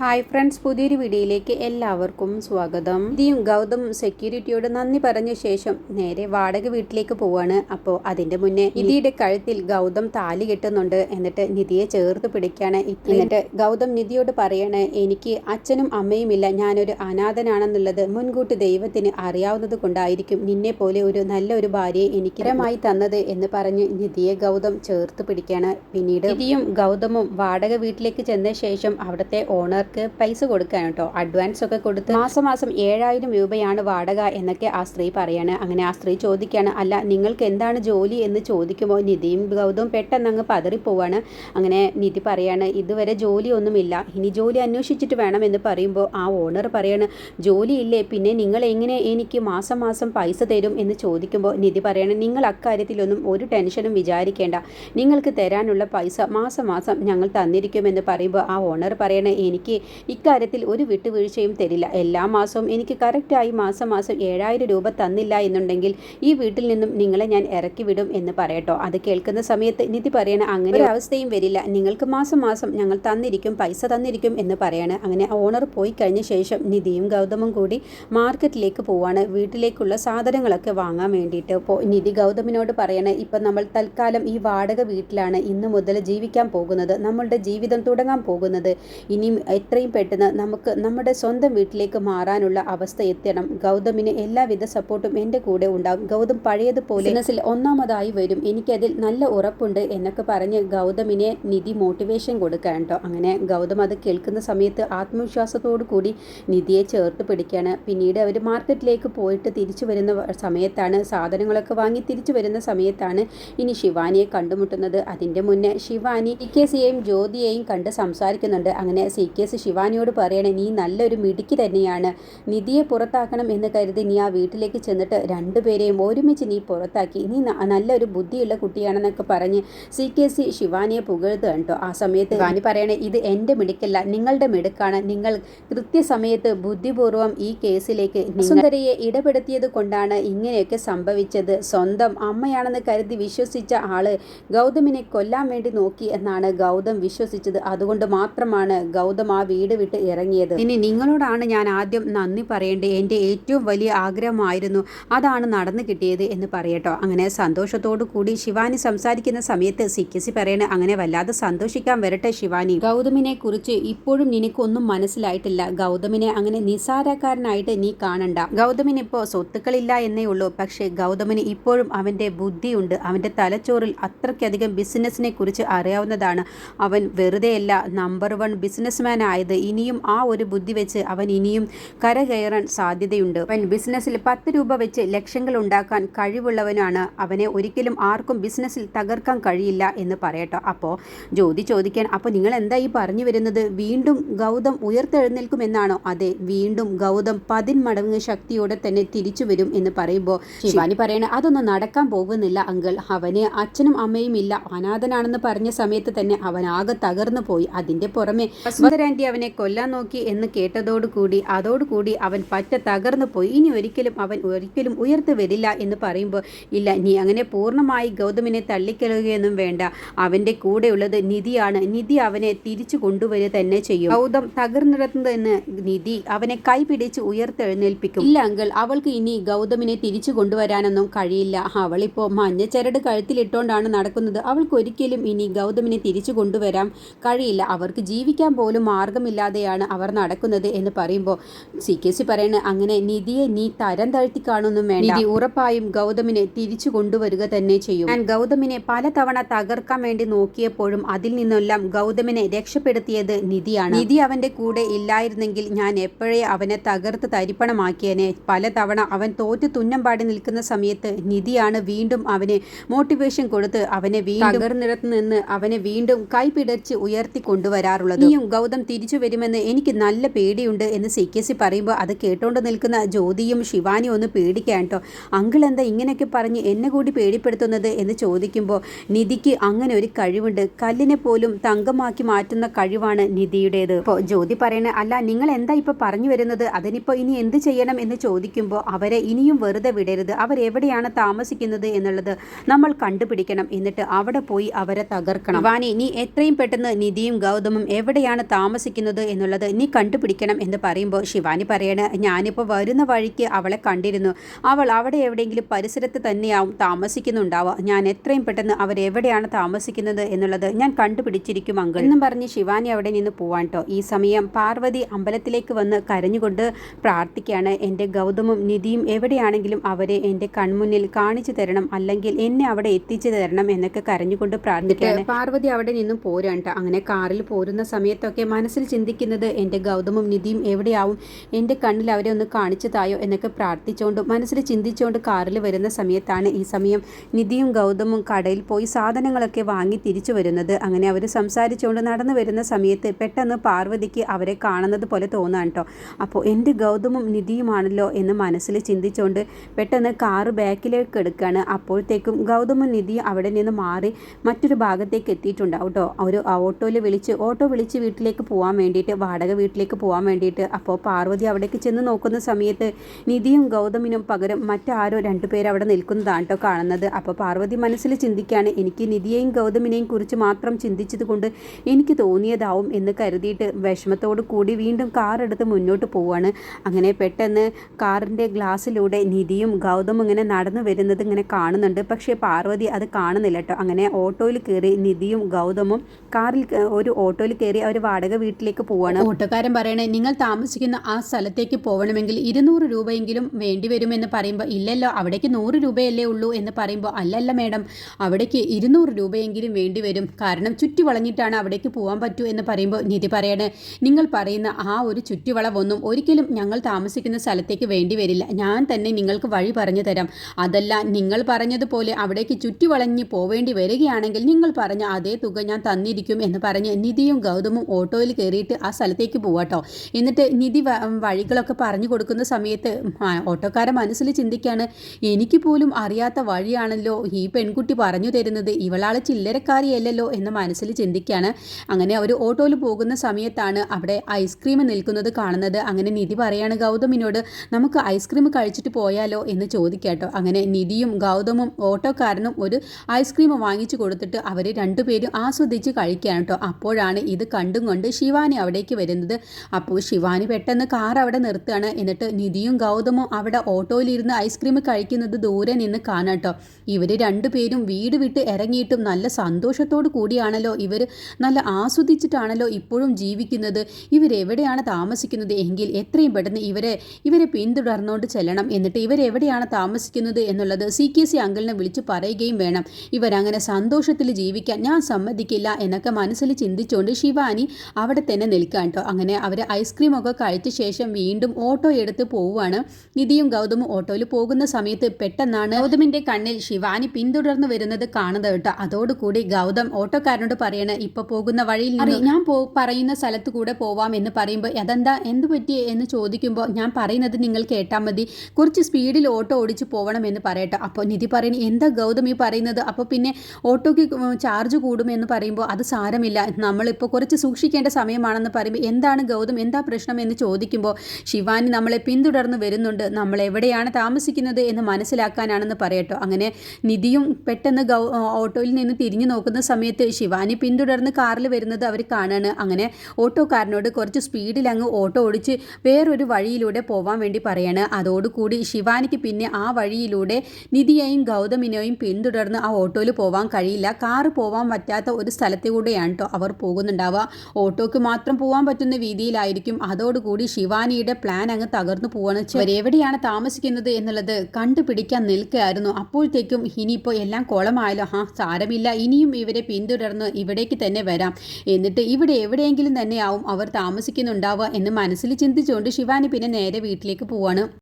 Hi friends പുതിയൊരു വീഡിയോയിലേക്ക് എല്ലാവർക്കും സ്വാഗതം. ഇതിയും ഗൗതം സെക്യൂരിറ്റിയോട് നന്ദി പറഞ്ഞ ശേഷം നേരെ വാടക വീട്ടിലേക്ക് പോവാണ്. അപ്പോൾ അതിന്റെ മുന്നേ നിധിയുടെ കഴുത്തിൽ ഗൗതം താലി കെട്ടുന്നുണ്ട് എന്നിട്ട് നിധിയെ ചേർത്ത് പിടിക്കാണ്. എന്നിട്ട് ഗൗതം നിധിയോട് പറയാണ് എനിക്ക് അച്ഛനും അമ്മയും ഇല്ല. ഞാനൊരു അനാഥനാണെന്നുള്ളത് മുൻകൂട്ടി ദൈവത്തിന് അറിയാവുന്നത് കൊണ്ടായിരിക്കും നിന്നെ പോലെ ഒരു നല്ലൊരു ഭാര്യയെ എനിക്ക് ഇരമായി തന്നത് എന്ന് പറഞ്ഞ് നിധിയെ ഗൗതം ചേർത്ത് പിടിക്കാണ്. പിന്നീട് നിധിയും ഗൗതമും വാടക വീട്ടിലേക്ക് ചെന്ന ശേഷം അവിടുത്തെ ഓണർക്ക് പൈസ കൊടുക്കാൻ കേട്ടോ. അഡ്വാൻസ് ഒക്കെ കൊടുത്ത് മാസം മാസം ഏഴായിരം രൂപയാണ് വാടക എന്നൊക്കെ ആ സ്ത്രീ പറയാണ്. അങ്ങനെ ആ സ്ത്രീ ചോദിക്കുകയാണ് അല്ല നിങ്ങൾക്ക് എന്താണ് ജോലി എന്ന് ചോദിക്കുമ്പോൾ നിധിയും ഗൗതവും പെട്ടെന്ന് അങ്ങ് പതറിപ്പോവാണ്. അങ്ങനെ നിധി പറയാണ് ഇതുവരെ ജോലിയൊന്നുമില്ല. ഇനി ജോലി അന്വേഷിച്ചിട്ട് വേണം എന്ന് പറയുമ്പോൾ ആ ഓണർ പറയാണ് ജോലിയില്ലേ പിന്നെ നിങ്ങൾ എങ്ങനെ എനിക്ക് മാസം മാസം പൈസ തരും എന്ന് ചോദിക്കുമ്പോൾ നിധി പറയാണ് നിങ്ങൾ അക്കാര്യത്തിലൊന്നും ഒരു ടെൻഷനും വിചാരിക്കേണ്ട. നിങ്ങൾക്ക് തരാനുള്ള പൈസ മാസം മാസം ഞങ്ങൾ തന്നിരിക്കുമെന്ന് പറയുമ്പോൾ ആ ഓണർ പറയണേ എനിക്ക് ഇക്കാര്യത്തിൽ ഒരു വിട്ടുവീഴ്ചയും തരില്ല. എല്ലാ മാസവും എനിക്ക് കറക്റ്റായി മാസം മാസം ഏഴായിരം രൂപ തന്നില്ല എന്നുണ്ടെങ്കിൽ ഈ വീട്ടിൽ നിന്നും നിങ്ങളെ ഞാൻ ഇറക്കി വിടും എന്ന് പറയട്ടോ. അത് കേൾക്കുന്ന സമയത്ത് നിധി പറയണ അങ്ങനെ ഒരു അവസ്ഥയും വരില്ല. നിങ്ങൾക്ക് മാസം മാസം ഞങ്ങൾ തന്നിരിക്കും പൈസ തന്നിരിക്കും എന്ന് പറയാണ്. അങ്ങനെ ഓണർ പോയി കഴിഞ്ഞ ശേഷം നിധിയും ഗൗതമും കൂടി മാർക്കറ്റിലേക്ക് പോവാണ്. വീട്ടിലേക്കുള്ള സാധനങ്ങളൊക്കെ വാങ്ങാൻ വേണ്ടിയിട്ട്. ഇപ്പോൾ നിധി ഗൗതമിനോട് പറയണേ ഇപ്പം നമ്മൾ തൽക്കാലം ഈ വാടക വീട്ടിലാണ് ഇന്ന് മുതൽ ജീവിക്കാൻ പോകുന്നത്. നമ്മളുടെ ജീവിതം തുടങ്ങാൻ പോകുന്നത്. ഇനിയും എത്രയും പെട്ടെന്ന് നമുക്ക് നമ്മുടെ സ്വന്തം വീട്ടിലേക്ക് മാറാനുള്ള അവസ്ഥ എത്തണം. ഗൗതമിന് എല്ലാവിധ സപ്പോർട്ടും എന്റെ കൂടെ ഉണ്ടാകും. ഗൗതം പഴയതുപോലെ ബിസിനസ്സിൽ ഒന്നാമതായി വരും. എനിക്കതിൽ നല്ല ഉറപ്പുണ്ട് എന്നൊക്കെ പറഞ്ഞ് ഗൗതമിനെ നിധി മോട്ടിവേഷൻ കൊടുക്കാൻ കേട്ടോ. അങ്ങനെ ഗൗതം അത് കേൾക്കുന്ന സമയത്ത് ആത്മവിശ്വാസത്തോടു കൂടി നിധിയെ ചേർത്ത് പിടിക്കുകയാണ് പിന്നീട് അവർ മാർക്കറ്റിലേക്ക് പോയിട്ട് തിരിച്ചു വരുന്ന സമയത്താണ് സാധനങ്ങളൊക്കെ വാങ്ങി തിരിച്ചു വരുന്ന സമയത്താണ് ഇനി ശിവാനിയെ കണ്ടുമുട്ടുന്നത്. അതിന്റെ മുന്നേ ശിവാനി സി കെ സിയെയും ജ്യോതിയെയും കണ്ട് സംസാരിക്കുന്നുണ്ട്. അങ്ങനെ സി കെ സി ശിവാനിയോട് പറയണേ നീ നല്ലൊരു മിടുക്കി തന്നെയാണ്. നിധിയെ പുറത്താക്കണം എന്ന് കരുതി നീ ആ വീട്ടിലേക്ക് ചെന്നിട്ട് രണ്ടുപേരെയും ഒരുമിച്ച് നീ പുറത്താക്കി. നീ നല്ലൊരു ബുദ്ധിയുള്ള കുട്ടിയാണെന്നൊക്കെ പറഞ്ഞ് സി കെ സി ശിവാനിയെ പുകഴ്ത്തുക കേട്ടോ ആ സമയത്ത് ശിവാനി പറയണേ ഇത് എന്റെ മിടുക്കല്ല നിങ്ങളുടെ മിടുക്കാണ്. നിങ്ങൾ കൃത്യസമയത്ത് ബുദ്ധിപൂർവം ഈ കേസിലേക്ക് സുന്ദരയെ ഇടപെടുത്തിയത് കൊണ്ടാണ് ഇങ്ങനെയൊക്കെ സംഭവിച്ചത്. സ്വന്തം അമ്മയാണെന്ന് കരുതി വിശ്വസിച്ച ആൾ ഗൗതമിനെ കൊല്ലാൻ വേണ്ടി നോക്കി എന്നാണ് ഗൗതം വിശ്വസിച്ചത്. അതുകൊണ്ട് മാത്രമാണ് ഗൗതം ആ വീട് വിട്ട് ഇറങ്ങിയത്. ഇനി നിങ്ങളോടാണ് ഞാൻ ആദ്യം നന്ദി പറയേണ്ടത്. എന്റെ ഏറ്റവും വലിയ ആഗ്രഹമായിരുന്നു അതാണ് നടന്നു കിട്ടിയത് എന്ന് പറയട്ടോ. അങ്ങനെ സന്തോഷത്തോടു കൂടി ശിവാനി സംസാരിക്കുന്ന സമയത്ത് സിക്കസി പറയണ അങ്ങനെ വല്ലാതെ സന്തോഷിക്കാൻ വരട്ടെ ശിവാനി. ഗൗതമിനെ കുറിച്ച് ഇപ്പോഴും നിനക്കൊന്നും മനസ്സിലായിട്ടില്ല. ഗൗതമിനെ അങ്ങനെ നിസാരക്കാരനായിട്ട് നീ കാണണ്ട. ഗൗതമിന് ഇപ്പോൾ സ്വത്തുക്കളില്ല എന്നേ ഉള്ളൂ. പക്ഷേ ഗൗതമിന് ഇപ്പോഴും അവന്റെ ബുദ്ധിയുണ്ട്. അവന്റെ തലച്ചോറിൽ അത്രയ്ക്കധികം ബിസിനസ്സിനെ കുറിച്ച് അറിയാവുന്നതാണ്. അവൻ വെറുതെയല്ല നമ്പർ വൺ ബിസിനസ്മാൻ ആയത്. ഇനിയും ആ ഒരു ബുദ്ധി വെച്ച് അവൻ ഇനിയും കരകയറാൻ സാധ്യതയുണ്ട്. അവൻ ബിസിനസ്സിൽ പത്ത് രൂപ വെച്ച് ലക്ഷങ്ങൾ ഉണ്ടാക്കാൻ കഴിവുള്ളവനാണ്. അവനെ ഒരിക്കലും ആർക്കും ബിസിനസ്സിൽ തകർക്കാൻ കഴിയില്ല എന്ന് പറയട്ടോ. അപ്പോൾ ജ്യോതി ചോദിക്കാൻ അപ്പോൾ നിങ്ങൾ എന്താ ഈ പറഞ്ഞു വരുന്നത്? വീണ്ടും ഗൗതം ഉയർത്തെഴുന്നേൽക്കുമെന്നാണോ? അതെ വീണ്ടും ഗൗതം പതിന്മടങ്ങ് ശക്തിയോടെ തന്നെ തിരിച്ചു വരും എന്ന് പറയുമ്പോൾ ശിവാനി പറയണ അതൊന്നും നടക്കാൻ പോകുന്നില്ല അങ്കിൾ. അവന് അച്ഛനും അമ്മയും ഇല്ല. അനാഥനാണെന്ന് പറഞ്ഞ സമയത്ത് തന്നെ അവൻ ആകെ തകർന്നു പോയി. അതിന്റെ പുറമെ വസുന്ധരാന്റി അവനെ കൊല്ലാൻ നോക്കി എന്ന് കേട്ടതോടുകൂടി അതോടുകൂടി അവൻ പറ്റ തകർന്നു പോയി. ഇനി ഒരിക്കലും അവൻ ഒരിക്കലും ഉയർത്തു വരില്ല എന്ന് പറയുമ്പോൾ ഇല്ല നീ അങ്ങനെ പൂർണമായി ഗൗതമിനെ തള്ളിക്കളയുകയൊന്നും വേണ്ട. അവന്റെ കൂടെയുള്ളത് നിധിയാണ്. നിധി അവനെ തിരിച്ചു കൊണ്ടുവരിക തന്നെ ചെയ്യും. ഗൗതം തകർന്നിടത്തുനിന്ന് നിധി അവനെ കൈപിടിച്ച് ഉയർത്തെഴുന്നേൽപ്പിക്കും. ഇല്ല അങ്കിൾ അവൾക്ക് ഇനി ഗൗതമിനെ തിരിച്ചു കൊണ്ടുവരാനൊന്നും കഴിയില്ല. അവളിപ്പോൾ മഞ്ഞ ചരട് കഴുത്തിലിട്ടോണ്ടാണ് നടക്കുന്നത്. അവൾക്ക് ഒരിക്കലും ഇനി ഗൗതമിനെ തിരിച്ചു കൊണ്ടുവരാൻ കഴിയില്ല. അവർക്ക് ജീവിക്കാൻ പോലും മാർഗമില്ലാതെയാണ് അവർ നടക്കുന്നത് എന്ന് പറയുമ്പോൾ സി കെ സി പറയുന്നത് അങ്ങനെ നിധിയെ നീ തരം താഴ്ത്തി കാണുന്നു വേണ്ട. നിധി ഉറപ്പായും ഗൗതമിനെ തിരിച്ചു കൊണ്ടുവരിക തന്നെ ചെയ്യും. ഞാൻ ഗൗതമിനെ പലതവണ തകർക്കാൻ വേണ്ടി നോക്കിയപ്പോഴും അതിൽ നിന്നെല്ലാം ഗൗതമിനെ രക്ഷപ്പെടുത്തിയത് നിധിയാണ്. നിധി അവന്റെ കൂടെ ഇല്ലായിരുന്നെങ്കിൽ ഞാൻ എപ്പോഴേ അവനെ തകർത്ത് തരിപ്പണമാക്കിയനെ. പലതവണ അവൻ തോറ്റ് തുന്നം പാടി നിൽക്കുന്ന സമയത്ത് നിധിയാണ് വീണ്ടും അവനെ മോട്ടിവേഷൻ കൊടുത്ത് അവനെ വീണ്ടും തകർന്നിടത്ത് നിന്ന് അവനെ വീണ്ടും കൈപിടച്ച് ഉയർത്തി കൊണ്ടുവരാറുള്ളത്. നീയും ഗൗതം തിരിച്ചു വരുമെന്ന് എനിക്ക് നല്ല പേടിയുണ്ട് എന്ന് സി കെ സി പറയുമ്പോൾ അത് കേട്ടോണ്ട് നിൽക്കുന്ന ജ്യോതിയും ശിവാനിയും ഒന്ന് പേടിക്കാൻ കേട്ടോ അങ്കിൾ എന്താ ഇങ്ങനെയൊക്കെ പറഞ്ഞ് എന്നെ കൂടി പേടിപ്പെടുത്തുന്നത് എന്ന് ചോദിക്കുമ്പോൾ നിധിക്ക് അങ്ങനെ ഒരു കഴിവുണ്ട്. കല്ലിനെ പോലും തങ്കമാക്കി മാറ്റുന്ന കഴിവാണ് നിധിയുടേത്. ഇപ്പോൾ ജ്യോതി പറയണേ അല്ല നിങ്ങൾ എന്താ ഇപ്പോൾ പറഞ്ഞു വരുന്നത്? അതിനിപ്പോൾ ഇനി എന്ത് ചെയ്യണം? എന്ന് ചോദിക്കുമ്പോൾ അവരെ ഇനിയും വെറുതെ വിടരുത്. അവരെവിടെയാണ് താമസിക്കുന്നത് എന്നുള്ളത് നമ്മൾ കണ്ടുപിടിക്കണം. എന്നിട്ട് അവിടെ പോയി അവരെ തകർക്കണം. വാനി നീ എത്രയും പെട്ടെന്ന് നിധിയും ഗൗതമും എവിടെയാണ് താമസിക്കുന്നത്? താമസിക്കുന്നത് എന്നുള്ളത് നീ കണ്ടുപിടിക്കണം എന്ന് പറയുമ്പോൾ ശിവാനി പറയണ ഞാനിപ്പോൾ വരുന്ന വഴിക്ക് അവളെ കണ്ടിരുന്നു. അവൾ അവിടെ എവിടെയെങ്കിലും പരിസരത്ത് തന്നെയാവും താമസിക്കുന്നുണ്ടാവുക. ഞാൻ എത്രയും പെട്ടെന്ന് അവരെവിടെയാണ് താമസിക്കുന്നത് എന്നുള്ളത് ഞാൻ കണ്ടുപിടിച്ചിരിക്കും അങ്കിൾ. എന്നും പറഞ്ഞ് ശിവാനി അവിടെ നിന്ന് പോവാൻ കേട്ടോ ഈ സമയം പാർവതി അമ്പലത്തിലേക്ക് വന്ന് കരഞ്ഞുകൊണ്ട് പ്രാർത്ഥിക്കുകയാണ് എന്റെ ഗൗതമും നിധിയും എവിടെയാണെങ്കിലും അവരെ എന്റെ കൺമുന്നിൽ കാണിച്ചു തരണം അല്ലെങ്കിൽ എന്നെ അവിടെ എത്തിച്ചു തരണം എന്നൊക്കെ കരഞ്ഞുകൊണ്ട് പ്രാർത്ഥിക്കുകയാണ്. പാർവതി അവിടെ നിന്നും പോരാണ്ട അങ്ങനെ കാറിൽ പോരുന്ന സമയത്തൊക്കെ മനസ്സിൽ ചിന്തിക്കുന്നത് എന്റെ ഗൗതമും നിധിയും എവിടെയാവും? എന്റെ കണ്ണിൽ അവരെ ഒന്ന് കാണിച്ചു തായോ എന്നൊക്കെ പ്രാർത്ഥിച്ചുകൊണ്ട് മനസ്സിൽ ചിന്തിച്ചുകൊണ്ട് കാറിൽ വരുന്ന സമയത്താണ് ഈ സമയം. നിധിയും ഗൗതമും കടയിൽ പോയി സാധനങ്ങളൊക്കെ വാങ്ങി തിരിച്ചു വരുന്നത്. അങ്ങനെ അവർ സംസാരിച്ചുകൊണ്ട് നടന്നു വരുന്ന സമയത്ത് പെട്ടെന്ന് പാർവതിക്ക് അവരെ കാണുന്നത് പോലെ തോന്നാൻ കേട്ടോ അപ്പോൾ എന്റെ ഗൗതമും നിധിയുമാണല്ലോ എന്ന് മനസ്സിൽ ചിന്തിച്ചുകൊണ്ട് പെട്ടെന്ന് കാറ് ബാക്കിലേക്ക് എടുക്കുകയാണ് അപ്പോഴത്തേക്കും ഗൗതമും നിധിയും അവിടെ നിന്ന് മാറി മറ്റൊരു ഭാഗത്തേക്ക് എത്തിയിട്ടുണ്ടാവും കേട്ടോ ഒരു ഓട്ടോയിൽ വിളിച്ച് ഓട്ടോ വിളിച്ച് വീട്ടിലേക്ക് പോകാൻ വേണ്ടിയിട്ട് വാടക വീട്ടിലേക്ക് പോകാൻ വേണ്ടിയിട്ട്. അപ്പോൾ പാർവതി അവിടേക്ക് ചെന്ന് നോക്കുന്ന സമയത്ത് നിധിയും ഗൗതമിനും പകരം മറ്റാരോ രണ്ടുപേർ അവിടെ നിൽക്കുന്നതാണ് കേട്ടോ കാണുന്നത്. അപ്പോൾ പാർവതി മനസ്സിൽ ചിന്തിക്കുകയാണ് എനിക്ക് നിധിയെയും ഗൗതമിനെയും കുറിച്ച് മാത്രം ചിന്തിച്ചത് കൊണ്ട് എനിക്ക് തോന്നിയതാവും എന്ന് കരുതിയിട്ട് വിഷമത്തോട് കൂടി വീണ്ടും കാർ എടുത്ത് മുന്നോട്ട് പോവുകയാണ് അങ്ങനെ പെട്ടെന്ന് കാറിന്റെ ഗ്ലാസ്സിലൂടെ നിധിയും ഗൗതമും ഇങ്ങനെ നടന്നു വരുന്നത് ഇങ്ങനെ കാണുന്നുണ്ട്. പക്ഷേ പാർവതി അത് കാണുന്നില്ല കേട്ടോ അങ്ങനെ ഓട്ടോയിൽ കയറി നിധിയും ഗൗതമും കാറിൽ ഒരു ഓട്ടോയിൽ കയറി അവർ വാടക വീട്ടിലേക്ക് പോവാണ്. ഓട്ടോക്കാരൻ പറയണേ നിങ്ങൾ താമസിക്കുന്ന ആ സ്ഥലത്തേക്ക് പോകണമെങ്കിൽ ഇരുന്നൂറ് രൂപയെങ്കിലും വേണ്ടി വരുമെന്ന് പറയുമ്പോൾ ഇല്ലല്ലോ അവിടേക്ക് നൂറ് രൂപയല്ലേ ഉള്ളൂ എന്ന് പറയുമ്പോൾ അല്ലല്ല മേഡം അവിടേക്ക് ഇരുന്നൂറ് രൂപയെങ്കിലും വേണ്ടി വരും. കാരണം ചുറ്റി വളഞ്ഞിട്ടാണ് അവിടേക്ക് പോകാൻ പറ്റൂ എന്ന് പറയുമ്പോൾ നിധി പറയണേ നിങ്ങൾ പറയുന്ന ആ ഒരു ചുറ്റുവളവൊന്നും ഒരിക്കലും ഞങ്ങൾ താമസിക്കുന്ന സ്ഥലത്തേക്ക് വേണ്ടി വരില്ല. ഞാൻ തന്നെ നിങ്ങൾക്ക് വഴി പറഞ്ഞു തരാം. അതല്ല നിങ്ങൾ പറഞ്ഞതുപോലെ അവിടേക്ക് ചുറ്റി വളഞ്ഞ് പോവേണ്ടി വരികയാണെങ്കിൽ നിങ്ങൾ പറഞ്ഞ അതേ തുക ഞാൻ തന്നിരിക്കും എന്ന് പറഞ്ഞ് നിധിയും ഗൗതമും ഓട്ടോയിൽ കയറിയിട്ട് ആ സ്ഥലത്തേക്ക് പോവാട്ടോ എന്നിട്ട് നിധി വഴികളൊക്കെ പറഞ്ഞു കൊടുക്കുന്ന സമയത്ത് ഓട്ടോക്കാരൻ മനസ്സിൽ ചിന്തിക്കുകയാണ് എനിക്ക് പോലും അറിയാത്ത വഴിയാണല്ലോ ഈ പെൺകുട്ടി പറഞ്ഞു തരുന്നത്. ഇവളാൾ ചില്ലരക്കാരിയല്ലല്ലോ എന്ന് മനസ്സിൽ ചിന്തിക്കുകയാണ് അങ്ങനെ അവർ ഓട്ടോയിൽ പോകുന്ന സമയത്താണ് അവിടെ ഐസ്ക്രീം നിൽക്കുന്നത് കാണുന്നത്. അങ്ങനെ നിധി പറയാണ് ഗൗതമിനോട് നമുക്ക് ഐസ്ക്രീം കഴിച്ചിട്ട് പോയാലോ? എന്ന് ചോദിക്കാട്ടോ അങ്ങനെ നിധിയും ഗൗതമും ഓട്ടോക്കാരനും ഒരു ഐസ്ക്രീം വാങ്ങിച്ചു കൊടുത്തിട്ട് അവർ രണ്ടുപേരും ആസ്വദിച്ച് കഴിക്കുകയാണ് കേട്ടോ അപ്പോഴാണ് ഇത് കണ്ടും കൊണ്ട് ശിവാനി അവിടേക്ക് വരുന്നത്. അപ്പോൾ ശിവാനി പെട്ടെന്ന് കാർ അവിടെ നിർത്തുകയാണ്. എന്നിട്ട് നിധിയും ഗൗതമും അവിടെ ഓട്ടോയിലിരുന്ന് ഐസ്ക്രീം കഴിക്കുന്നത് ദൂരെ നിന്ന് കാണാട്ടോ ഇവർ രണ്ടുപേരും വീട് വിട്ട് ഇറങ്ങിയിട്ടും നല്ല സന്തോഷത്തോടു കൂടിയാണല്ലോ. ഇവർ നല്ല ആസ്വദിച്ചിട്ടാണല്ലോ ഇപ്പോഴും ജീവിക്കുന്നത്. ഇവരെവിടെയാണ് താമസിക്കുന്നത്? എങ്കിൽ എത്രയും പെട്ടെന്ന് ഇവരെ ഇവരെ പിന്തുടർന്നുകൊണ്ട് ചെല്ലണം. എന്നിട്ട് ഇവരെവിടെയാണ് താമസിക്കുന്നത് എന്നുള്ളത് സി കെ സി അങ്കിളിനെ വിളിച്ച് പറയുകയും വേണം. ഇവരങ്ങനെ സന്തോഷത്തിൽ ജീവിക്കാൻ ഞാൻ സമ്മതിക്കില്ല എന്നൊക്കെ മനസ്സിൽ ചിന്തിച്ചുകൊണ്ട് ശിവാനി അവിടെ തന്നെ നിൽക്കാൻ കേട്ടോ അങ്ങനെ അവർ ഐസ്ക്രീം ഒക്കെ കഴിച്ച ശേഷം വീണ്ടും ഓട്ടോ എടുത്ത് പോവുകയാണ് നിധിയും ഗൗതമും ഓട്ടോയിൽ പോകുന്ന സമയത്ത് പെട്ടെന്നാണ് ഗൗതമിന്റെ കണ്ണിൽ ശിവാനി പിന്തുടർന്ന് വരുന്നത് കാണുന്നത് കേട്ടോ. അതോടുകൂടി ഗൗതം ഓട്ടോക്കാരനോട് പറയണ ഇപ്പോൾ പോകുന്ന വഴിയിൽ ഞാൻ പറയുന്ന സ്ഥലത്ത് കൂടെ പോവാം എന്ന് പറയുമ്പോൾ അതെന്താ? എന്ത് പറ്റി? എന്ന് ചോദിക്കുമ്പോൾ ഞാൻ പറയുന്നത് നിങ്ങൾ കേട്ടാൽ മതി. കുറച്ച് സ്പീഡിൽ ഓട്ടോ ഓടിച്ച് പോകണം എന്ന് പറയട്ടെ. അപ്പോൾ നിധി പറയുന്നത് എന്താ ഗൗതം ഈ പറയുന്നത്? അപ്പോൾ പിന്നെ ഓട്ടോയ്ക്ക് ചാർജ് കൂടുമെന്ന് പറയുമ്പോൾ അത് സാരമില്ല. നമ്മളിപ്പോൾ കുറച്ച് സൂക്ഷിക്കേണ്ട സമയമാണെന്ന് പറയുമ്പോൾ എന്താണ് ഗൗതം എന്താ പ്രശ്നം എന്ന് ചോദിക്കുമ്പോൾ ശിവാനി നമ്മളെ പിന്തുടർന്ന് വരുന്നുണ്ട്. നമ്മൾ എവിടെയാണ് താമസിക്കുന്നത് എന്ന് മനസ്സിലാക്കാനാണെന്ന് പറയട്ടോ. അങ്ങനെ നിധിയും പെട്ടെന്ന് ഗൗ ഓട്ടോയിൽ നിന്ന് തിരിഞ്ഞു നോക്കുന്ന സമയത്ത് ശിവാനി പിന്തുടർന്ന് കാറിൽ വരുന്നത് അവർ കാണാണ്. അങ്ങനെ ഓട്ടോക്കാരനോട് കുറച്ച് സ്പീഡിൽ അങ്ങ് ഓട്ടോ ഓടിച്ച് വേറൊരു വഴിയിലൂടെ പോവാൻ വേണ്ടി പറയാണ്. അതോടുകൂടി ശിവാനിക്ക് പിന്നെ ആ വഴിയിലൂടെ നിധിയെയും ഗൗതമിനെയും പിന്തുടർന്ന് ആ ഓട്ടോയിൽ പോവാൻ കഴിയില്ല. കാറ് പോവാൻ പറ്റാത്ത ഒരു സ്ഥലത്തിലൂടെയാണ് കേട്ടോ അവർ പോകുന്നുണ്ടാവുക. ഓട്ടോക്ക് മാത്രം പോകാൻ പറ്റുന്ന രീതിയിലായിരിക്കും. അതോടുകൂടി ശിവാനിയുടെ പ്ലാൻ അങ്ങ് തകർന്നു പോവാണ്. എവിടെയാണ് താമസിക്കുന്നത് എന്നുള്ളത് കണ്ടുപിടിക്കാൻ നിൽക്കുകയായിരുന്നു. അപ്പോഴത്തേക്കും ഇനിയിപ്പോൾ എല്ലാം കുളമായാലോ ആ സാരമില്ല. ഇനിയും ഇവരെ പിന്തുടർന്ന് ഇവിടേക്ക് തന്നെ വരാം. എന്നിട്ട് ഇവിടെ എവിടെയെങ്കിലും തന്നെയാവും അവർ താമസിക്കുന്നുണ്ടാവുക എന്ന് മനസ്സിൽ ചിന്തിച്ചുകൊണ്ട് ശിവാനി പിന്നെ നേരെ വീട്ടിലേക്ക് പോവാണ്.